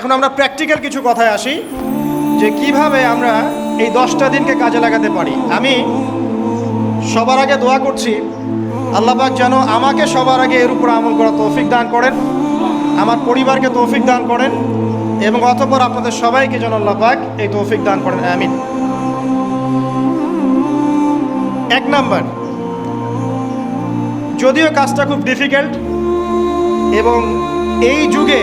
এখন আমরা প্র্যাকটিক্যাল কিছু কথায় আসি যে কীভাবে আমরা এই দশটা দিনকে কাজে লাগাতে পারি। আমি সবার আগে দোয়া করছি আল্লাপাক যেন আমাকে সবার আগে এর উপর আমল করা তৌফিক দান করেন, আমার পরিবারকে তৌফিক দান করেন এবং অতপর আপনাদের সবাইকে যেন আল্লাপাক এই তৌফিক দান করেন, আমিন। এক নাম্বার, যদিও কাজটা খুব ডিফিকাল্ট এবং এই যুগে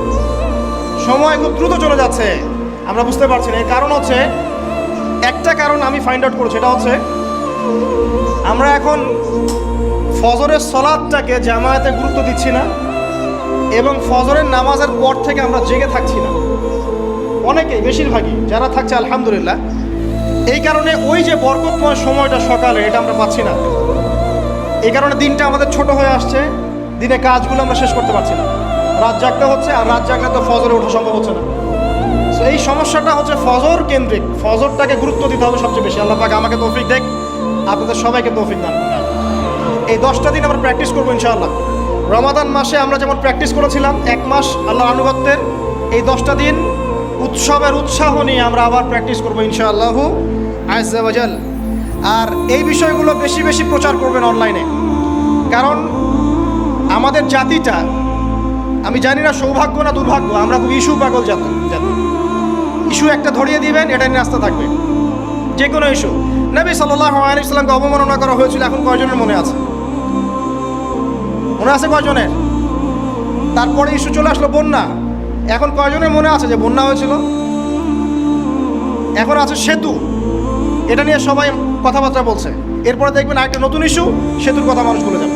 সময় খুব দ্রুত চলে যাচ্ছে। আমরা বুঝতে পারছি না। এর কারণ হচ্ছে, একটা কারণ আমি ফাইন্ড আউট করেছি এটা হচ্ছে, আমরা এখন ফজরের সলাদটাকে জামায়াতে গুরুত্ব দিচ্ছি না এবং ফজরের নামাজের পর থেকে আমরা জেগে থাকছি না। অনেকেই, বেশিরভাগই, যারা থাকছে, আলহামদুলিল্লাহ, এই কারণে ওই যে বরকতময় সময়টা সকালে, এটা আমরা পাচ্ছি না। এই কারণে দিনটা আমাদের ছোট হয়ে আসছে দিনে কাজগুলো আমরা শেষ করতে পারছি না। রাত জাগতে হচ্ছে আর রাত জাগলে তো ফজরে ওঠা সম্ভব হচ্ছে না। তো এই সমস্যাটা হচ্ছে ফজর কেন্দ্রিক। ফজরটাকে গুরুত্ব দিতে হবে সবচেয়ে বেশি। আল্লাহ পাক আমাকে তৌফিক দেখ, আপনাদের সবাইকে তৌফিক দান এই দশটা দিন আমরা প্র্যাকটিস করব ইনশাআল্লাহ। রমাদান মাসে আমরা যেমন প্র্যাকটিস করেছিলাম, এক মাস আল্লাহ আনুগত্যের, এই দশটা দিন উৎসবের উৎসাহ নিয়ে আমরা আবার প্র্যাকটিস করব ইনশাআল্লাহ আয়সাল আর এই বিষয়গুলো বেশি বেশি প্রচার করবেন অনলাইনে কারণ আমাদের জাতিটা আমি জানি না সৌভাগ্য না দুর্ভাগ্য, আমরা খুব ইস্যু পাগল জাতি ইস্যু একটা ধরিয়ে দিবেন, এটা নিয়ে রাস্তা থাকবে। যে কোনো ইস্যু। নবী সাল্লাহ আলী অবমাননা করা হয়েছিল, এখন কয়জনের মনে আছে? মনে আছে কয়জনের? তারপরে ইস্যু চলে আসলো বন্যা। এখন কয়জনের মনে আছে যে বন্যা হয়েছিল? এখন আছে সেতু। এটা নিয়ে সবাই কথাবার্তা বলছে। এরপরে দেখবেন আরেকটা নতুন ইস্যু, সেতুর কথা মানুষ বলে যাবে।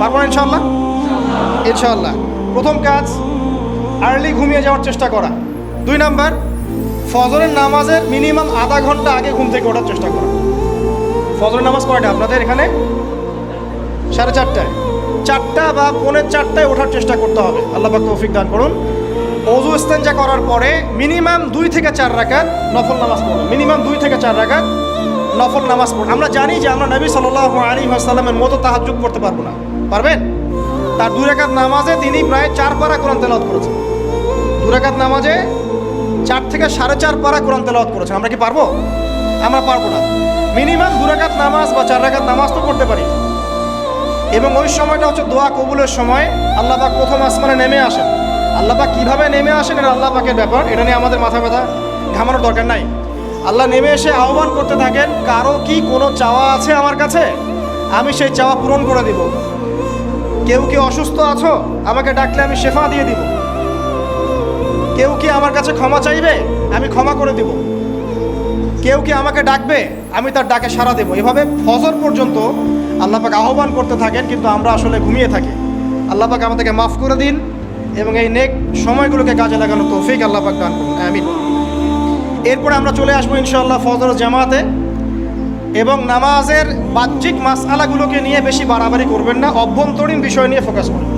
পারব না ইনশাল্লাহ ইনশাল্লাহ প্রথম কাজ আর্লি ঘুমিয়ে যাওয়ার চেষ্টা করা। দুই নাম্বার, ফজরের নামাজের মিনিমাম আধা ঘণ্টা আগে ঘুম থেকে ওঠার চেষ্টা করা। ফজরের নামাজ কয়টা আপনাদের এখানে সাড়ে চারটায়। চারটা বা পৌনে চারটায় ওঠার চেষ্টা করতে হবে। আল্লাহ পাক তৌফিক দান করুন। অজু ইস্তেঞ্জা করার পরে মিনিমাম দুই থেকে চার রাকাত নফল নামাজ পড়ুন। মিনিমাম দুই থেকে চার রাকাত নফল নামাজ পড়ুন। আমরা জানি যে আমরা নবী সাল্লাহ আলী আসাল্লামের মতো তাহাজুদ করতে পারব না। পারবেন? তার দুই রাকাত নামাজে তিনি প্রায় চার পারা কোরআন তেলাওয়াত করেছেন। দু রাকাত নামাজে চার থেকে সাড়ে চার পারা কোরআন তেলাওয়াত করেছেন। আমরা কি পারব? আমরা পারব না। মিনিমাম দু রাকাত নামাজ বা চার রাকাত নামাজ তো করতে পারি। এবং ওই সময়টা হচ্ছে দোয়া কবুলের সময়। আল্লাহ পাক প্রথম আসমানে নেমে আসেন। আল্লাহ পাক কীভাবে নেমে আসেন এটা আল্লাহ পাকের ব্যাপার। এটা নিয়ে আমাদের মাথা ব্যথা, ঘামানোর দরকার নাই। আল্লাহ নেমে এসে আহ্বান করতে থাকেন, কারও কি কোনো চাওয়া আছে আমার কাছে? আমি সেই চাওয়া পূরণ করে দিব। কেউ কি অসুস্থ আছো? আমাকে ডাকলে আমি শেফা দিয়ে দিব। কেউ কি আমার কাছে ক্ষমা চাইবে? আমি ক্ষমা করে দিব। কেউ কি আমাকে ডাকবে? আমি তার ডাকে সাড়া দেবো। এভাবে ফজর পর্যন্ত আল্লাহ পাক আহ্বান করতে থাকেন, কিন্তু আমরা আসলে ঘুমিয়ে থাকি। আল্লাহ পাক আমাদেরকে মাফ করে দিন এবং এই নেক সময়গুলোকে কাজে লাগানো তৌফিক আল্লাহ পাক দান করুন। আমিন। এরপরে আমরা চলে আসব ইনশাআল্লাহ ফজর জামাতে। এবং নামাজের বাহ্যিক মাসআলাগুলোকে নিয়ে বেশি বাড়াবাড়ি করবেন না, অভ্যন্তরীণ বিষয় নিয়ে ফোকাস করুন।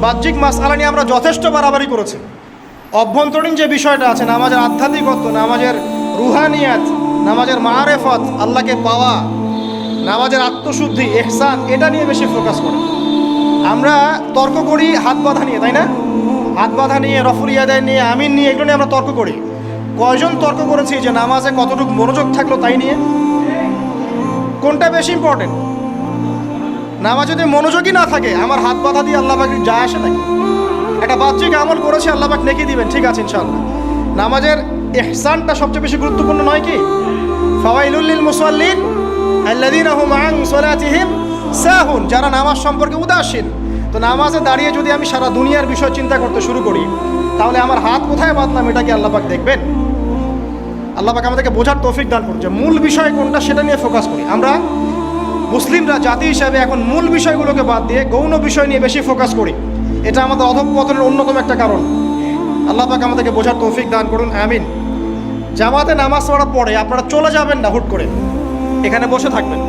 বাহ্যিক মাসআলা নিয়ে আমরা যথেষ্ট বাড়াবাড়ি করেছি। অভ্যন্তরীণ যে বিষয়টা আছে, নামাজের আধ্যাত্মিকত্ব, নামাজের রুহানিয়াত, নামাজের মারেফত, আল্লাহকে পাওয়া, নামাজের আত্মশুদ্ধি এহসান এটা নিয়ে বেশি ফোকাস করে আমরা তর্ক করি হাত বাঁধা নিয়ে, তাই না? হাত বাঁধা নিয়ে রফরিয়াদায় নিয়ে, আমিন নিয়ে, এগুলো নিয়ে আমরা তর্ক করি। কয়জন তর্ক করেছি যে নামাজে কতটুকু মনোযোগ থাকল তাই নিয়ে? কোনটা বেশি ইম্পর্টেন্ট নামাজ যদি মনোযোগই না থাকে, আমার হাত বাঁধা দিয়ে আল্লাহ পাক যায় আসে নাকি? একটা বাহ্যিক আমল করেছে, আল্লাহ পাক নেকি দিবেন, ঠিক আছে ইনশাআল্লাহ। নামাজের ইহসানটা সবচেয়ে বেশি গুরুত্বপূর্ণ নয় কি? ফাওয়াইলুল মুসাল্লিন আল্লাযীনা হুম আন সালাতিহিম সাহুন, যারা নামাজ সম্পর্কে উদাসীন। তো নামাজে দাঁড়িয়ে যদি আমি সারা দুনিয়ার বিষয় চিন্তা করতে শুরু করি, তাহলে আমার হাত কোথায় বাঁধলাম এটা কি আল্লাহ পাক দেখবেন? আল্লাহ পাক আমাদেরকে বোঝার তৌফিক দান করুন যে মূল বিষয় কোনটা সেটা নিয়ে ফোকাস করি। আমরা মুসলিমরা, জাতি হিসাবে এখন মূল বিষয়গুলোকে বাদ দিয়ে গৌণ বিষয় নিয়ে বেশি ফোকাস করি। এটা আমাদের অধঃপতনের অন্যতম একটা কারণ। আল্লাহ পাক আমাদেরকে বোঝার তৌফিক দান করুন, আমিন। জামাতে নামাজ পড়ার পরে আপনারা চলে যাবেন না হুট করে। এখানে বসে থাকবেন।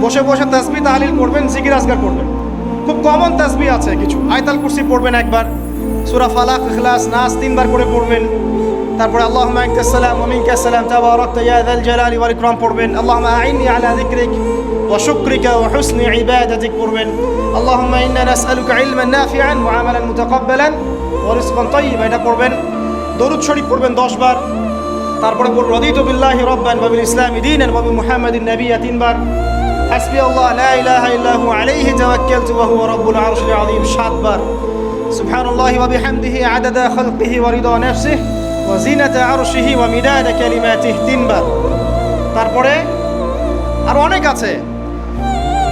বসে বসে তাসবি তাহলিল করবেন জিকির আজগার করবেন। খুব কমন তাসবি আছে কিছু। আয়তাল কুরসি পড়বেন একবার। সুরা ফালাক, ইখলাস, নাস তিনবার করে পড়বেন। তারপরে আল্লাহ মাইকাসালাম ওমিনকাসালাম তাবারাক ইয়া যাল জালালি ওয়াল ইকরাম পড়বেন। আল্লাহুম্মা আইনি আলা যিকরিক ওয়া শুকরিকা ওয়া হুসনি ইবাদাতিক পড়বেন। নাসআলুকা ইলমান নাফিআন ওয়া আমালান মুতাকাব্বালান ওয়া রিজকান তাইয়্যিবা এটা পড়বেন। দরুদ শরীফ পড়বেন 10 বার। তারপরে বল রদিতু বিল্লাহি রাব্বান ওয়া বিল ইসলামি দীনান ওয়া বিমুহাম্মাদিন নাবিয়্যা তিনবার। হাসবি আল্লাহ লা ইলাহা ইল্লা হু আলাইহি তাওয়াক্কালতু ওয়া হুয়া রাব্বুল আরশিল আযীম, সাতবার। সুবহানাল্লাহি ওয়া বিহামদিহি আদাদা খালকিহি ওয়া রিদা নাফসিহি। কালিমাতিহি তিনবার। তারপরে আর অনেক আছে।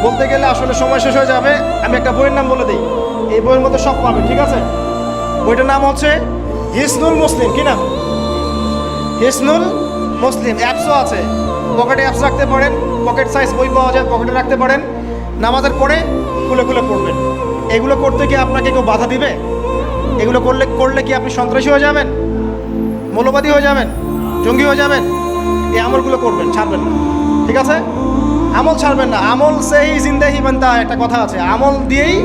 বলতে গেলে আসলে সময় শেষ হয়ে যাবে। আমি একটা বইয়ের নাম বলে দিই। এই বইয়ের মধ্যে সব পাবে, ঠিক আছে? বইটার নাম হচ্ছে হিসনুল মুসলিম। কি নাম? হিসনুল মুসলিম। অ্যাপসও আছে। পকেটে অ্যাপস রাখতে পারেন। পকেট সাইজ বই পাওয়া যায়, পকেটে রাখতে পারেন। নামাজের পরে খুলে খুলে পড়বেন। এগুলো করতে কি আপনাকে কেউ বাধা দিবে? এগুলো করলে করলে কি আপনি সন্ত্রাসী হয়ে যাবেন? মৌলবাদী হয়ে যাবেন, জঙ্গি হয়ে যাবেন, এই আমলগুলো করবেন, ছাড়বেন না। ঠিক আছে? আমল ছাড়বেন না। আমল সেই জিন্দাহি বান্তা একটা কথা আছে, আমল দিয়েই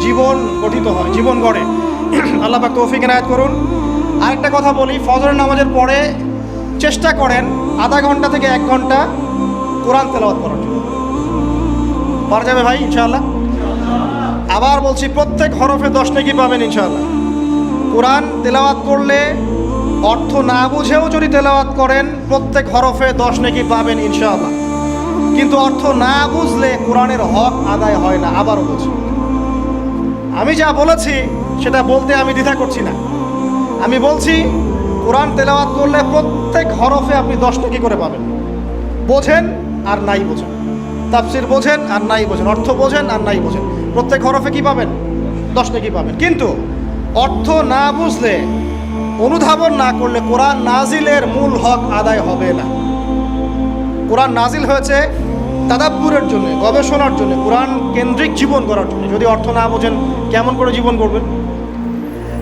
জীবন গঠিত হয়, জীবন গড়ে। আল্লাহ পাক তৌফিক এনায়ত করুন। আরেকটা কথা বলি, ফজরের নামাজের পরে চেষ্টা করেন আধা ঘণ্টা থেকে এক ঘণ্টা কোরআন তেলাওয়াত করার জন্য। পারা যাবে ভাই, ইনশাআল্লাহ? আবার বলছি, প্রত্যেক হরফে দশ নাকি পাবেন, ইনশাআল্লাহ। কোরআন তেলাওয়াত করলে অর্থ না বুঝেও যদি তেলাওয়াত করেন, প্রত্যেক হরফে দশ নাকি পাবেন ইনশাআল্লাহ। কিন্তু অর্থ না বুঝলে কোরআনের হক আদায় হয় না, আবারও বলছি। আমি যা বলেছি, সেটা বলতে আমি দ্বিধা করছি না। আমি বলছি, কোরআন তেলাওয়াত করলে প্রত্যেক হরফে আপনি দশ টাকি করে পাবেন। বোঝেন আর নাই বোঝেন। তাফসির বোঝেন আর নাই বোঝেন। অর্থ বোঝেন আর নাই বোঝেন। প্রত্যেক হরফে কি পাবেন? দশ টাকি পাবেন। কিন্তু অর্থ না বুঝলে অনুধাবন না করলে কোরআন নাজিলের মূল হক আদায় হবে না। কোরআন নাজিল হয়েছে তাদাব্বুরের জন্য, গবেষণার জন্য, কোরআন কেন্দ্রিক জীবন করার জন্য। যদি অর্থ না বোঝেন, কেমন করে জীবন করবেন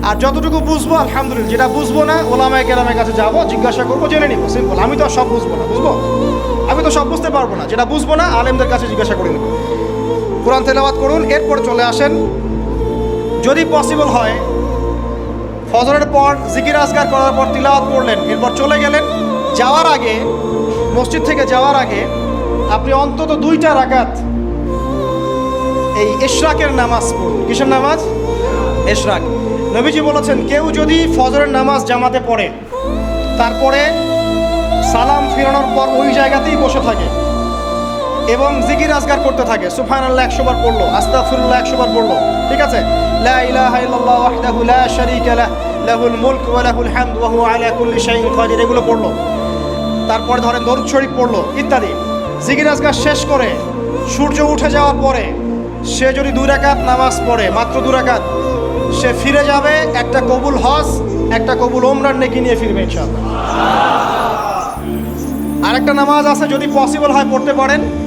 আর যতটুকু বুঝব, আলহামদুলিল্লাহ। যেটা বুঝব না, ওলামায় কেরামের কাছে যাব, জিজ্ঞাসা করব, জেনে নিবো। সিম্পল আমি তো সব বুঝব না, বুঝব? আমি তো সব বুঝতে পারব না। যেটা বুঝব না, আলেমদের কাছে জিজ্ঞাসা করে নেব। কোরআন তেলাবাদ করুন, এরপর চলে আসেন। যদি পসিবল হয় ফজরের পর জিকির আজগার করার পর তিলাওয়াত পড়লেন এরপর চলে গেলেন। যাওয়ার আগে, মসজিদ থেকে যাওয়ার আগে আপনি অন্তত দুইটা রাকাত এই ইশরাকের নামাজ পড়ুন। কিসের নামাজ? ইশরাক নবীজি বলেছেন, কেউ যদি ফজরের নামাজ জামাতে পড়ে, তারপরে সালাম ফিরানোর পর ওই জায়গাতেই বসে থাকে। এবং জিকির আজগার করতে থাকে। সুফান আল্লাহ একশো বার পড়ল। আস্তাগফিরুল্লাহ, একশো বার পড়ল। ঠিক আছে? লা লাহ মুলক এগুলো তারপরে ধরেন দরুদ শরীফ পড়ল, ইত্যাদি। জিকির আজগার শেষ করে, সূর্য উঠে যাওয়ার পরে, সে যদি দুই রাকাত নামাজ পড়ে, মাত্র দু রাকাত, সে ফিরে যাবে একটা কবুল হজ, একটা কবুল ওমরান নেকি নিয়ে ফিরবে ইনশাআল্লাহ। আরেকটা নামাজ আছে, যদি পসিবল হয় পড়তে পারেন।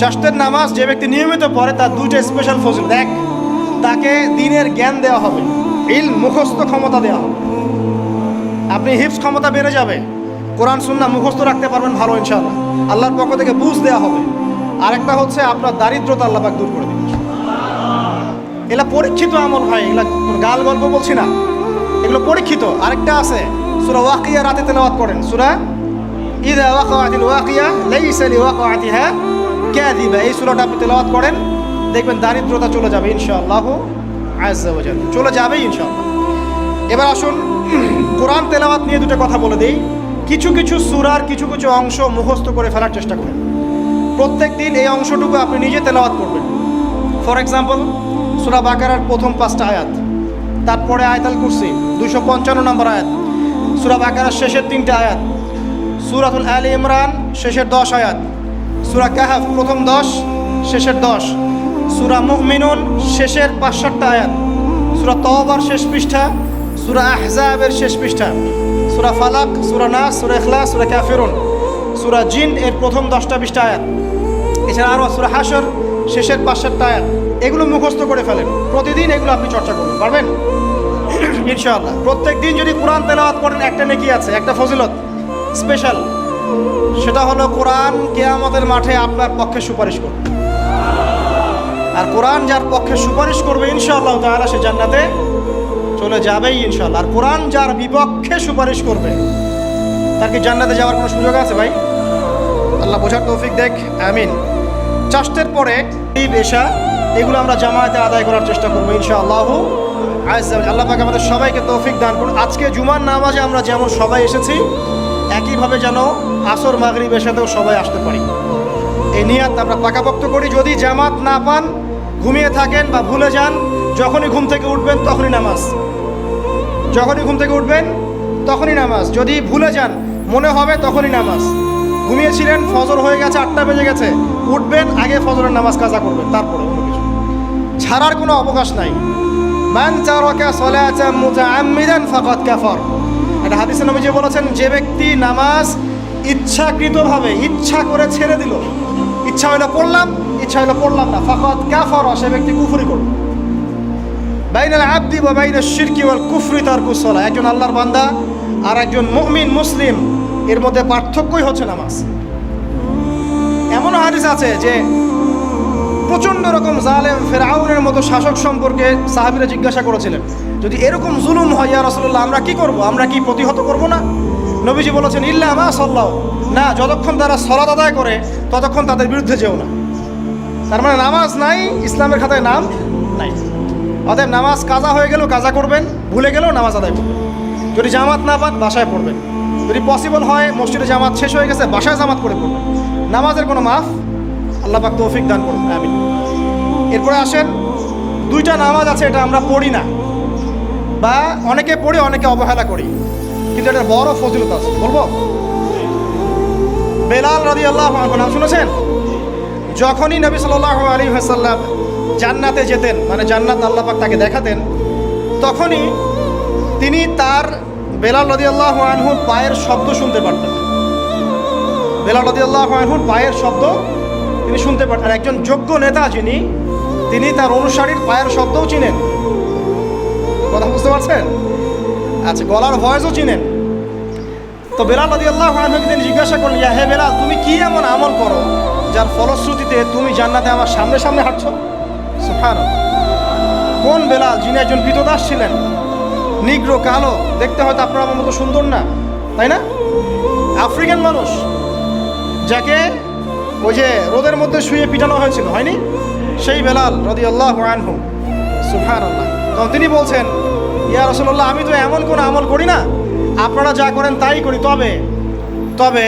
চাষতের নামাজ যে ব্যক্তি নিয়মিত পড়ে, তার দুইটা স্পেশাল ফজিলত। এক, তাকে দিনের জ্ঞান দেওয়া হবে ইল মুখস্থ ক্ষমতা দেওয়া হবে। আপনি হিপস ক্ষমতা বেড়ে যাবে, কোরআন সুন্না মুখস্থ রাখতে পারবেন ভালো, ইনশাআল্লাহ। আল্লাহর পক্ষ থেকে বুঝ দেওয়া হবে। আরেকটা হচ্ছে আপনার দারিদ্রতা আল্লাপাক দূর করে দেবে এগুলা পরীক্ষিত আমল ভাই, এগুলা গাল গল্প বলছি না। এগুলো পরীক্ষিত। আরেকটা আছে, সুরা ওয়াকিয়া রাতে তেলাওয়াত করেন। সুরা ইদা ওয়াকিয়া লাইসা লিওয়াকাতিহা কাযিবা এই সূরাটা আপনি তেলাওয়াত করেন, দেখবেন দারিদ্রতা চলে যাবে ইনশাআল্লাহ জাল্লা চলে যাবে ইনশাআল্লাহ। এবার আসুন, কোরআন তেলাওয়াত নিয়ে দুটো কথা বলে দিই। কিছু কিছু সুরার কিছু কিছু অংশ মুখস্থ করে ফেলার চেষ্টা করেন। প্রত্যেক দিন এই অংশটুকু আপনি নিজে তেলাওয়াত করবেন। ফর এক্সাম্পল সুরা বাকারার প্রথম পাঁচটা আয়াত, তারপরে আয়াতাল কুরসি দুশো পঞ্চান্ন নম্বর আয়াত, সুরা বাকারার শেষের তিনটে আয়াত, সুরাতুল আল ইমরান শেষের দশ আয়াত সুরা কাহাফ প্রথম দশ, শেষের দশ। সুরা মুহমিনুন শেষের পাঁচ সাতটা আয়াত। সুরা তওবার শেষ পৃষ্ঠা, সুরা আহজাবের শেষ পৃষ্ঠা। সুরা ফালাক, সুরা নাস, সুরা ইখলাস, সুরা কাফিরুন। সুরা জিন এর প্রথম দশটা বিশটা আয়াত। এছাড়া আরও সুরা হাসর শেষের পাঁচ আয়াত। এগুলো মুখস্থ করে ফেলেন। প্রতিদিন এগুলো আপনি চর্চা করবেন পারবেন? ইনশাআল্লাহ। প্রত্যেক দিন যদি কোরআন তেলাওয়াত করেন, একটা নেকি আছে, একটা ফজিলত, স্পেশাল। সেটা হলো কোরআন কেয়ামতের মাঠে আপনার পক্ষে সুপারিশ করবে। আর কোরআন যার পক্ষে সুপারিশ করবে, ইনশাআল্লাহ তাআলা সে জান্নাতে চলে যাবেই ইনশাআল্লাহ। আর কোরআন যার বিপক্ষে সুপারিশ করবে, তার কি জান্নাতে যাওয়ার কোনো সুযোগ আছে ভাই? আল্লাহ বোঝার তৌফিক দেখ, আমিন। চাষটের পরে এই পেশা এগুলো আমরা জামায়াতে আদায় করার চেষ্টা করব ইনশাআল্লাহ আল্লাহ পাক আমাদের সবাইকে তৌফিক দান করুন। আজকে জুমার নামাজে আমরা যেমন সবাই এসেছি একইভাবে যেন আসর মাগরিব এসাতেও সবাই আসতে পারি। এই নিয়াত আমরা পাকাপোক্ত করি। যদি জামাত না পান, ঘুমিয়ে থাকেন বা ভুলে যান, যখনই ঘুম থেকে উঠবেন তখনই নামাজ। যখনই ঘুম থেকে উঠবেন তখনই নামাজ। যদি ভুলে যান, মনে হবে তখনই নামাজ। ঘুমিয়েছিলেন, ফজর হয়ে গেছে, আটটা বেজে গেছে। উঠবেন, আগে ফজরের নামাজ কাজা করবেন, তারপরে কিছু। ছাড়ার কোনো অবকাশ নাই। মান চারকা সলাতা মুতাআম্মিদান ফাকাদ কাফার। এটা হাদিসে নবীজি বলেছেন, যে ব্যক্তি নামাজ ইচ্ছাকৃতভাবে, ইচ্ছা করে ছেড়ে দিল, ইচ্ছা হইল পড়লাম, ইচ্ছা হইল পড়লাম না। ফাকাদ কাফার, সে ব্যক্তি কুফরি করবে বাইনাল আব্দি বা বাইনাল শিরকি ওয়াল কুফরি তার কুসলা একজন আল্লাহর বান্দা আর একজন মুমিন মুসলিম, এর মধ্যে পার্থক্যই হচ্ছে নামাজ। এমন হাদিস আছে যে প্রচণ্ড রকম জালেম ফেরাউনের মতো শাসক সম্পর্কে সাহাবিরা জিজ্ঞাসা করেছিলেন। যদি এরকম জুলুম হয়, ইয়া রসল্লাহ আমরা কি করব? আমরা কি প্রতিহত করব না? নবীজি বলেছেন, ইল্লা মা সাল্লাহ না, যতক্ষণ তারা সলাদ আদায় করে, ততক্ষণ তাদের বিরুদ্ধে যেও না। তার মানে নামাজ নাই, ইসলামের খাতায় নাম নাই। অতএব নামাজ কাজা হয়ে গেলেও কাজা করবেন, ভুলে গেলেও নামাজ আদায় করবেন। যদি জামাত না পান বাসায় পড়বেন। যদি পসিবল হয়, মসজিদে জামাত শেষ হয়ে গেছে, বাসায় জামাত করে পড়বেন। নামাজের কোনো মাফ আল্লাহ পাক তৌফিক দান করুন, আমিন। এরপরে আসেন, দুইটা নামাজ আছে, এটা আমরা পড়ি না। বা অনেকে পড়ি, অনেকে অবহেলা করি। কিন্তু এটা বড় ফজিলত আছে। বলব? বেলাল রাদি আল্লাহ নাম শুনেছেন? যখনই নবী সাল্লাহ আলী হাসাল্লাম জান্নাতে যেতেন মানে জান্নাত আল্লাহ পাক তাকে দেখাতেন, তখনই তিনি তার বেলাল রদি আল্লাহ আনহুর পায়ের শব্দ শুনতে পারতেন। বেলাল রদি আল্লাহ আনহুর পায়ের শব্দ তিনি শুনতে পারতেন। একজন যোগ্য নেতা যিনি, তিনি তার অনুসারীর পায়ের শব্দও চিনেন। কথা বুঝতে পারছেন? আচ্ছা গলার ভয়েসও চিনেন। তো বেলাল রদি আল্লাহ তিনি জিজ্ঞাসা করলেন হে বেলাল, তুমি কি এমন আমল করো যার ফলশ্রুতিতে তুমি জান্নাতে আমার সামনে সামনে হাঁটছো? সুফান কোন বেলাল, যিনি একজন কৃতদাস ছিলেন, নিগ্রো, কালো, দেখতে হয়তো আপনার আমার মতো সুন্দর না, তাই না? আফ্রিকান মানুষ, যাকে ওই যে রোদের মধ্যে শুয়ে পিটানো হয়েছিল, হয়নি? সেই বেলাল রদি আল্লাহ আনহু সুফান আল্লাহ তিনি বলছেন, ইয়া রসল্লাহ আমি তো এমন কোনো আমল করি না। আপনারা যা করেন তাই করি। তবে তবে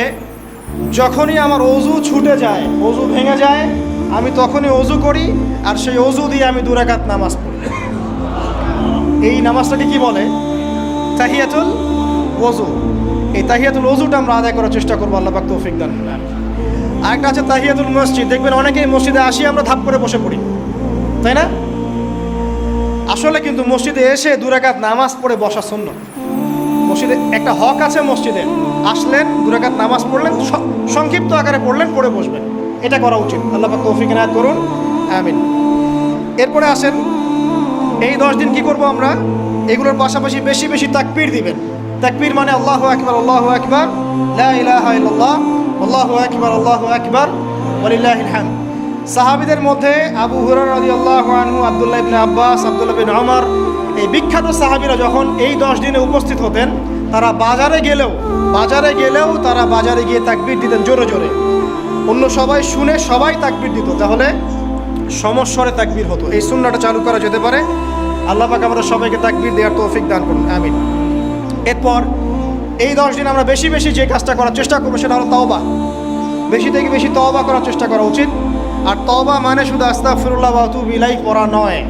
যখনই আমার অজু ছুটে যায়, অজু ভেঙে যায়, আমি তখনই অজু করি আর সেই অজু দিয়ে আমি দুরাকাত নামাজ পড়ি। এই নামাজটাকে কি বলে? তাহিয়াতুল ওজু এই তাহিয়াতুল ওজুটা আমরা আদায় করার চেষ্টা করব, আল্লাহ পাক তৌফিক দান। আরেকটা আছে তাহিয়াতুল মসজিদ। দেখবেন অনেকেই মসজিদে আসি, আমরা ধাপ করে বসে পড়ি। তাই না? আসলে কিন্তু মসজিদে এসে দুরাকাত নামাজ পড়ে বসা শূন্য মসজিদে একটা হক আছে মসজিদে। আসলেন দুরাকাত নামাজ পড়লেন সংক্ষিপ্ত আকারে পড়লেন, পড়ে বসবেন। এটা করা উচিত। আল্লাহ তৌফিক এনায়েত করুন। আমিন। এরপরে আসেন, এই দশ দিন কি করব আমরা? এগুলোর পাশাপাশি বেশি বেশি তাকবীর দিবেন। তাকবীর মানে আল্লাহু আকবার আল্লাহু আকবার, লা ইলাহা ইল্লাল্লাহ, আল্লাহু আকবার আল্লাহু আকবার, ওয়ালিল্লাহিল হামদ। সাহাবীদের মধ্যে আবু আনহু, আব্দুল্লাহ ইবনে আব্বাস, আব্দুল্লাহ বিন ওমর এই বিখ্যাত সাহাবীরা যখন এই দশ দিনে উপস্থিত হতেন, তারা বাজারে গেলেও বাজারে গেলেও তারা বাজারে গিয়ে তাকবীর দিতেন জোরে জোরে। অন্য সবাই শুনে সবাই তাকবীর দিত, তাহলে সমস্বরে তাকবির হতো। এই সুন্নাটা চালু করা যেতে পারে। আল্লাহ পাক আমরা সবাইকে তাকবির দেওয়ার তৌফিক দান করুন, আমিন। এরপর এই দশ দিন আমরা বেশি বেশি যে কাজটা করার চেষ্টা করব, সেটা হলো তওবা। বেশি থেকে বেশি তওবা করার চেষ্টা করা উচিত। আর তবা মানে শুধু আস্তাগফিরুল্লাহ ওয়া আতুবু ইলাইহি পড়া নয়।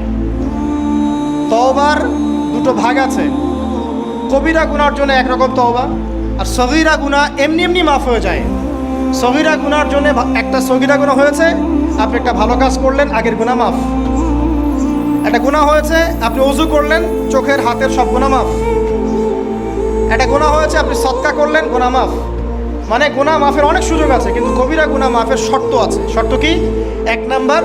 তওবার দুটো ভাগ আছে। কবিরা গুনার জন্য একরকম তওবা আর সগিরা গুনাহ এমনি এমনি মাফ হয়ে যায়। সগিরা গুনার জন্য একটা সগিরা গুণা হয়েছে, আপনি একটা ভালো কাজ করলেন, আগের গুনাহ মাফ। একটা গুনাহ হয়েছে, আপনি অজু করলেন, চোখের, হাতের সব গুনাহ মাফ। একটা গুণা হয়েছে, আপনি সৎকা করলেন গুনাহ মাফ। মানে গুনাহ মাফের অনেক সুযোগ আছে, কিন্তু কবিরা গুনাহ মাফের শর্ত আছে। শর্ত কি? এক নাম্বার,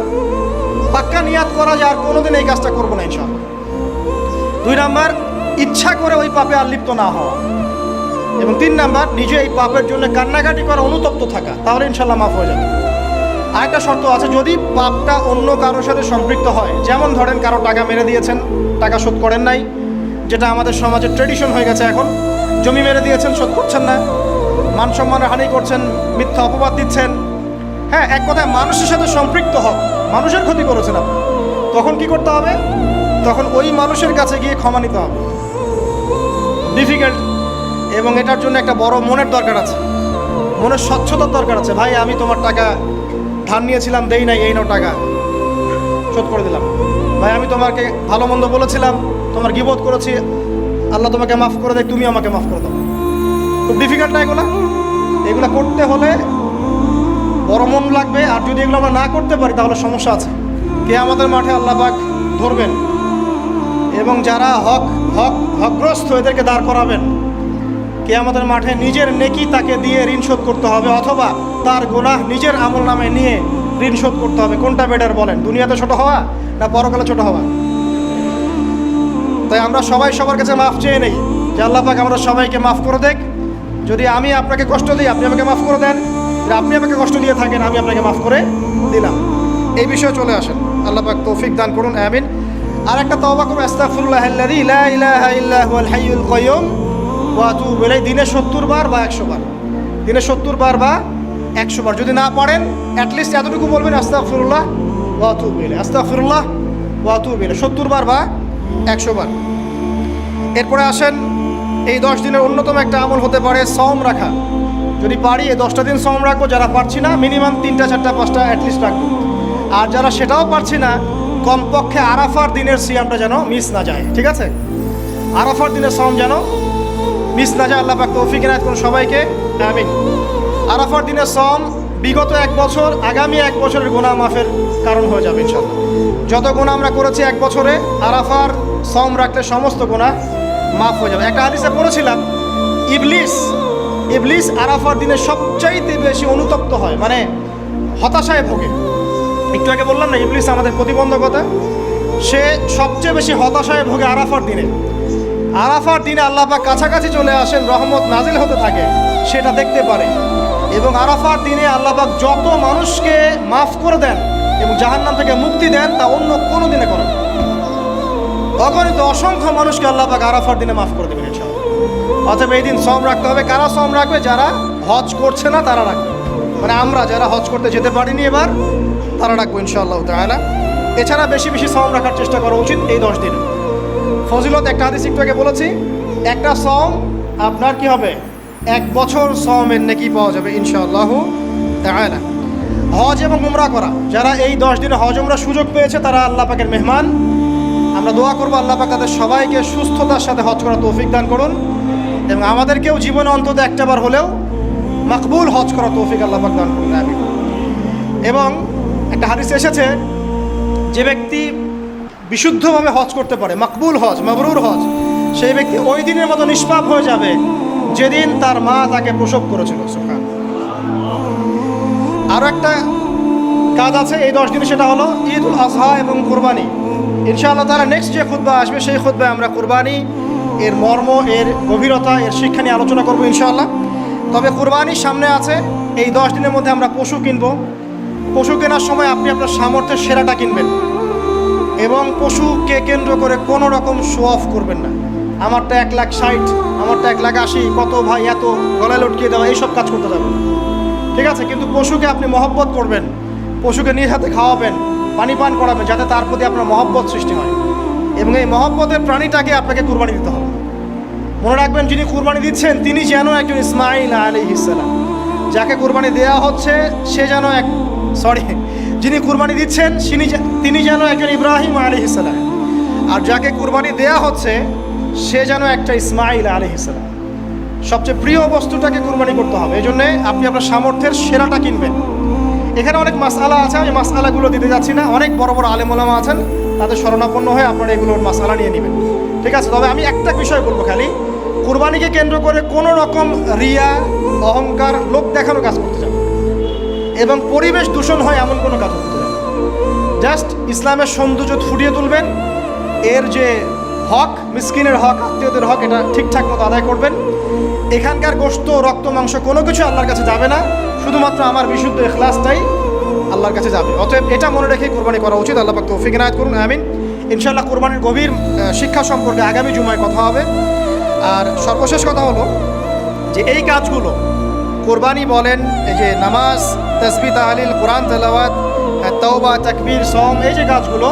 পাক্কা নিয়াত করা যে আর কোনোদিন এই কাজটা করব না ইনশাআল্লাহ। দুই নাম্বার, ইচ্ছা করে ওই পাপে আর লিপ্ত না হওয়া। এবং তিন নাম্বার, নিজে এই পাপের জন্য কান্নাকাটি করা, অনুতপ্ত থাকা, তাহলে ইনশাল্লাহ মাফ হয়ে যাবে। আরেকটা শর্ত আছে, যদি পাপটা অন্য কারোর সাথে সম্পৃক্ত হয়, যেমন ধরেন কারও টাকা মেরে দিয়েছেন, টাকা শোধ করেন নাই, যেটা আমাদের সমাজের ট্রেডিশন হয়ে গেছে এখন, জমি মেরে দিয়েছেন, শোধ করছেন না মান সম্মানের হানি করছেন, মিথ্যা অপবাদ দিচ্ছেন। হ্যাঁ এক কথায় মানুষের সাথে সম্পৃক্ত হক মানুষের ক্ষতি করেছেন আপনি। তখন কি করতে হবে? তখন ওই মানুষের কাছে গিয়ে ক্ষমা নিতে হবে। ডিফিকাল্ট এবং এটার জন্য একটা বড় মনের দরকার আছে। মনের স্বচ্ছতার দরকার আছে। ভাই, আমি তোমার টাকা ধার নিয়েছিলাম, দেই নাই, এই নাও টাকা। শোধ করে দিলাম। ভাই, আমি তোমাকে ভালো মন্দ বলেছিলাম, তোমার গিবোধ করেছি। আল্লাহ তোমাকে মাফ করে দেয়, তুমি আমাকে মাফ করে দাও। খুব ডিফিকাল্ট না এগুলো? এগুলো করতে হলে বড় মন লাগবে, আর যদি এগুলো আমরা না করতে পারি, তাহলে সমস্যা আছে। কে আমাদের মাঠে আল্লাহ পাক ধরবেন? এবং যারা হক হক, হকগ্রস্ত, এদেরকে দাঁড় করাবেন। কে আমাদের মাঠে নিজের নেকি তাকে দিয়ে ঋণ শোধ করতে হবে, অথবা তার গোনাহ নিজের আমল নামে নিয়ে ঋণ শোধ করতে হবে, কোনটা বেটার বলেন? দুনিয়াতে ছোট হওয়া, না পরকালে ছোট হওয়া? তাই আমরা সবাই সবার কাছে মাফ চেয়ে নেই। যে আল্লাহ পাক আমরা সবাইকে মাফ করে দেখ। যদি আমি আপনাকে কষ্ট দিই, আপনি আমাকে মাফ করে দেন। আপনি আমাকে কষ্ট দিয়ে থাকেন, আমি আপনাকে মাফ করে দিলাম। এই বিষয়ে চলে আসেন। আল্লাহ পাক তৌফিক দান করুন, আমিন। আর একটা তওবা করুন, আস্তাগফিরুল্লাহ লা দিনে 70 বার বা 100 বার? দিনে 70 বার বা 100 বার। যদি না পারেন অ্যাট লিস্ট এতটুকু বলবেন, আস্তাগফিরুল্লাহ ওয়া আতুবু ইলাইহি। আস্তাগফিরুল্লাহ ওয়া আতুবু ইলাইহি। 70 বার বা 100 বার। এরপরে আসেন এই দশ দিনের অন্যতম একটা আমল হতে পারে সম রাখা। যদি পারি, এই দশটা দিন সম রাখব, যারা পারছি না, মিনিমাম তিনটা, চারটা, পাঁচটা অ্যাটলিস্ট রাখব। আর যারা সেটাও পারছি না, কমপক্ষে আরাফার দিনের সিয়ামটা যেন মিস না যায়, ঠিক আছে? আরাফার দিনের সম যেন মিস না যায়, আল্লাহ তৌফিক এনায়ত করুন সবাইকে, আমিন। আরাফার দিনের সম বিগত এক বছর, আগামী এক বছরের গোনা মাফের কারণ হয়ে যাবে ইনশাল্লাহ যত গোনা আমরা করেছি এক বছরে, আরাফার সম রাখলে সমস্ত গোনা মাফ হয়ে যাবে। একটা হাদিসে পড়েছিলাম, ইবলিস ইবলিস আরাফার দিনে সবচাইতে বেশি অনুতপ্ত হয় মানে হতাশায় ভোগে। একটু আগে বললাম না, ইবলিস আমাদের প্রতিবন্ধকতা? সে সবচেয়ে বেশি হতাশায় ভোগে আরাফার দিনে। আরাফার দিনে আল্লাহ পাক কাছাকাছি চলে আসেন, রহমত নাজিল হতে থাকে, সেটা দেখতে পারে। এবং আরাফার দিনে আল্লাহ পাক যত মানুষকে মাফ করে দেন এবং জাহান্নাম থেকে মুক্তি দেন, তা অন্য কোনো দিনে করেন। অগণিত অসংখ্য মানুষকে আল্লাহ পাক আরাফার দিনে মাফ করে দেবেন ইনশাআল্লাহ। অতএব এই দিন সম রাখতে হবে। কারা সম রাখবে? যারা হজ করছে না, তারা রাখবে। মানে আমরা যারা হজ করতে যেতে পারিনি এবার, তারা রাখব ইনশাআল্লাহ তাহলে এছাড়া বেশি বেশি সম রাখার চেষ্টা করা উচিত এই দশ দিন। ফজিলত, একটা হাদিস একটু আগে বলেছি, একটা সম আপনার কি হবে? এক বছর সমের নাকি পাওয়া যাবে ইনশাআল্লাহ তাআলা। হজ এবং উমরা করা, যারা এই দশ দিনে হজ উমরা সুযোগ পেয়েছে, তারা আল্লাহ পাকের মেহমান। আমরা দোয়া করব আল্লাহ পাক তাদের সবাইকে সুস্থতার সাথে হজ করার তৌফিক দান করুন এবং আমাদেরকেও জীবনে অন্তত একটাবার হলেও মাকবুল হজ করা তৌফিক আল্লাহ পাক দান করুন, আমিন এবং একটা হাদিস এসেছে, যে ব্যক্তি বিশুদ্ধভাবে হজ করতে পারে, মাকবুল হজ, মাবরুর হজ, সেই ব্যক্তি ওই দিনের মতো নিষ্পাপ হয়ে যাবে যেদিন তার মা তাকে প্রসব করেছিল, সুবহান। আরও একটা কাজ আছে, এই দশ দিনে সেটা হলো ঈদ উল আজহা এবং কোরবানি ইনশাআল্লাহ তারা নেক্সট যে খুতবা আসবে, সেই খুতবায় আমরা কোরবানি, এর মর্ম, এর গভীরতা, এর শিক্ষা নিয়ে আলোচনা করব ইনশাআল্লাহ। তবে কোরবানির সামনে আছে, এই দশ দিনের মধ্যে আমরা পশু কিনবো। পশু কেনার সময় আপনি আপনার সামর্থ্যের সেরাটা কিনবেন। এবং পশুকে কেন্দ্র করে কোনো রকম শো অফ করবেন না। আমারটা এক লাখ ষাট, আমারটা এক লাখ আশি, কত ভাই এত, গলায় লটকিয়ে দেওয়া, এইসব কাজ করতে যাবেন। ঠিক আছে? কিন্তু পশুকে আপনি মহব্বত করবেন, পশুকে নিজ হাতে খাওয়াবেন পানি পান করাবেন যাতে তার প্রতি আপনার মহব্বত সৃষ্টি হয়। এবং এই মহব্বতের প্রাণীটাকে আপনাকে কুরবানি দিতে হবে। মনে রাখবেন, যিনি কুরবানি দিচ্ছেন, তিনি যেন একজন ইসমাইল আলী ইসালাম যাকে কুরবানি দেওয়া হচ্ছে, সে যেন এক সরি যিনি কুরবানি দিচ্ছেন তিনি যেন একজন ইব্রাহিম আলী ইসালাম আর যাকে কুরবানি দেওয়া হচ্ছে, সে যেন একটা ইসমাইল আলী ইসালাম সবচেয়ে প্রিয় বস্তুটাকে কুরবানি করতে হবে। এই জন্যে আপনি আপনার সামর্থ্যের সেরাটা কিনবেন। এখানে অনেক মাসালা আছে, আমি মাসালাগুলো দিতে যাচ্ছি না। অনেক বড় বড় আলেমোলামা আছেন, তাদের শরণাপন্ন হয়ে আপনারা এগুলোর মাসালা নিয়ে নেবেন। ঠিক আছে, তবে আমি একটা বিষয় বলব খালি। কুরবানিকে কেন্দ্র করে কোনো রকম রিয়া, অহংকার লোক দেখানো কাজ করতে যাবেন এবং পরিবেশ দূষণ হয় এমন কোনো কাজ করতে যাবেন জাস্ট ইসলামের সৌন্দর্য ফুটিয়ে তুলবেন, এর যে হক, মিসকিনের হক, আত্মীয়দের হক, এটা ঠিকঠাক মতো আদায় করবেন। এখানকার গোস্ত রক্ত, মাংস কোনো কিছু আল্লাহর কাছে যাবে না। শুধুমাত্র আমার বিশুদ্ধ এখলাসটাই আল্লাহর কাছে যাবে। অতএব এটা মনে রেখে কোরবানি করা উচিত। আল্লাহ পাক তৌফিক ইনায়াত করুন। আমিন। ইনশাআল্লাহ কোরবানির গভীর শিক্ষা সম্পর্কে আগামী জুমায় কথা হবে। আর সর্বশেষ কথা হলো যে এই কাজগুলো কোরবানি বলেন, এই যে নামাজ তসবি তাহলিল, কোরআন, তেলাওয়াত তওবা, তাকবীর সম এই যে কাজগুলো,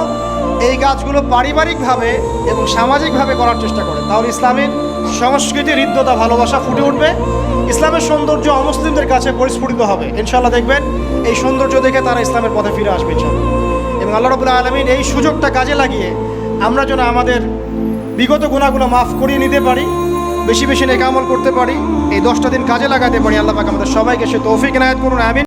এই কাজগুলো পারিবারিকভাবে এবং সামাজিকভাবে করার চেষ্টা করেন তাহলে ইসলামের সংস্কৃতি হৃদ্যতা, ভালোবাসা ফুটে উঠবে। ইসলামের সৌন্দর্য অমুসলিমদের কাছে পরিস্ফুটিত হবে। ইনশাল্লাহ দেখবেন এই সৌন্দর্য দেখে তারা ইসলামের পথে ফিরে আসবে ইনশাল্লাহ এবং আল্লাহ রবুল্লাহ আলমিন এই সুযোগটা কাজে লাগিয়ে আমরা যেন আমাদের বিগত গুণাগুলো মাফ করিয়ে নিতে পারি, বেশি বেশি নেক আমল করতে পারি, এই দশটা দিন কাজে লাগাতে পারি, আল্লাহ পাক আমাদের সবাইকে সে তৌফিক এনায়ত করুন, আমিন।